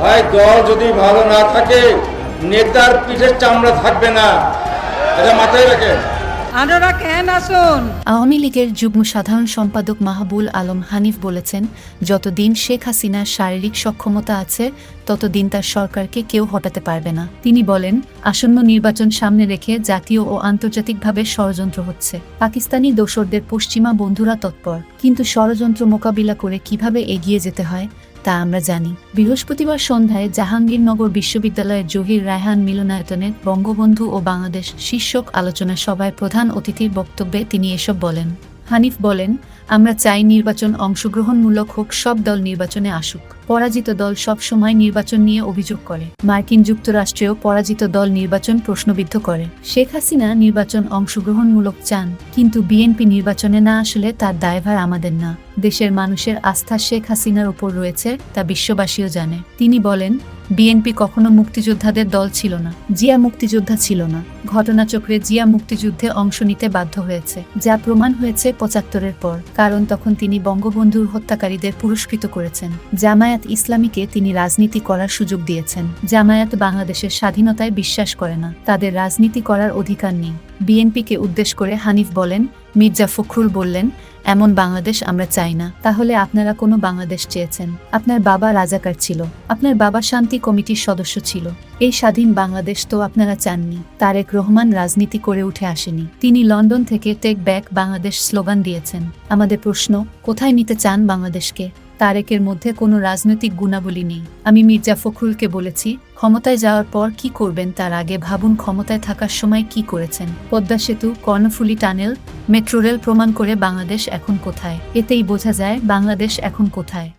ভাই দল যদি ভালো না থাকে নেতার পিঠের চামড়া থাকবে না। এটা মাথায় রাখেন। আপনারা কেন আসুন? আওয়ামী লীগের যুগ্ম সাধারণ সম্পাদক মাহবুল আলম হানিফ বলেছেন যতদিন শেখ হাসিনার শারীরিক সক্ষমতা আছে ততদিন তার সরকারকে কেউ হটাতে পারবে না। তিনি বলেন আসন্ন নির্বাচন সামনে রেখে জাতীয় ও আন্তর্জাতিকভাবে ষড়যন্ত্র হচ্ছে। পাকিস্তানি দোসরদের পশ্চিমা বন্ধুরা তৎপর। কিন্তু ষড়যন্ত্র মোকাবিলা করে কীভাবে এগিয়ে যেতে হয় তা আমরা জানি। বৃহস্পতিবার সন্ধ্যায় জাহাঙ্গীরনগর বিশ্ববিদ্যালয়ের জহির রায়হান মিলনায়তনে বঙ্গবন্ধু ও বাংলাদেশ শীর্ষক আলোচনা সভায় প্রধান অতিথির বক্তব্যে তিনি এসব বলেন। হানিফ বলেন, আমরা চাই নির্বাচন অংশগ্রহণমূলক হোক, সব দল নির্বাচনে আসুক। পরাজিত দল সব সময় নির্বাচন নিয়ে অভিযোগ করে। মার্কিন যুক্তরাষ্ট্রেও পরাজিত দল নির্বাচন প্রশ্নবিদ্ধ করে। শেখ হাসিনা নির্বাচন অংশগ্রহণমূলক চান, কিন্তু বিএনপি নির্বাচনে না আসলে তার দায়ভার আমাদের না। দেশের মানুষের আস্থা শেখ হাসিনার উপর রয়েছে, তা বিশ্ববাসীও জানে। তিনি বলেন বিএনপি কখনো মুক্তিযোদ্ধাদের দল ছিল না, জিয়া মুক্তিযোদ্ধা ছিল না। ঘটনাচক্রে জিয়া মুক্তিযুদ্ধে অংশ নিতে বাধ্য হয়েছে, যা প্রমাণ হয়েছে পঁচাত্তরের পর, কারণ তখন তিনি বঙ্গবন্ধুর হত্যাকারীদের পুরস্কৃত করেছেন। জামায়াত ইসলামীকে তিনি রাজনীতি করার সুযোগ দিয়েছেন। জামায়াত বাংলাদেশের স্বাধীনতায় বিশ্বাস করে না, তাদের রাজনীতি করার অধিকার নেই। বিএনপিকে উদ্দেশ্য করে হানিফ বলেন, মির্জা ফখরুল বললেন এমন বাংলাদেশ আমরা চাই না। তাহলে আপনারা কোনো বাংলাদেশ চেয়েছেন? আপনার বাবা রাজাকার ছিল। আপনার বাবা শান্তি কমিটির সদস্য ছিল। এই স্বাধীন বাংলাদেশ তো আপনারা চাননি। তারেক রহমান রাজনীতি করে উঠে আসেনি। তিনি লন্ডন থেকে টেক ব্যাক বাংলাদেশ স্লোগান দিয়েছেন। আমাদের প্রশ্ন, কোথায় নিতে চান বাংলাদেশকে? তারেকের মধ্যে কোনো রাজনৈতিক গুণাবলী নেই। আমি মির্জা ফখরুলকে বলেছি ক্ষমতায় যাওয়ার পর কি করবেন তার আগে ভাবুন ক্ষমতায় থাকার সময় কি করেছেন। পদ্মা সেতু, কর্ণফুলি টানেল, মেট্রো রেল প্রমাণ করে বাংলাদেশ এখন কোথায়? এতেই বোঝা যায় বাংলাদেশ এখন কোথায়।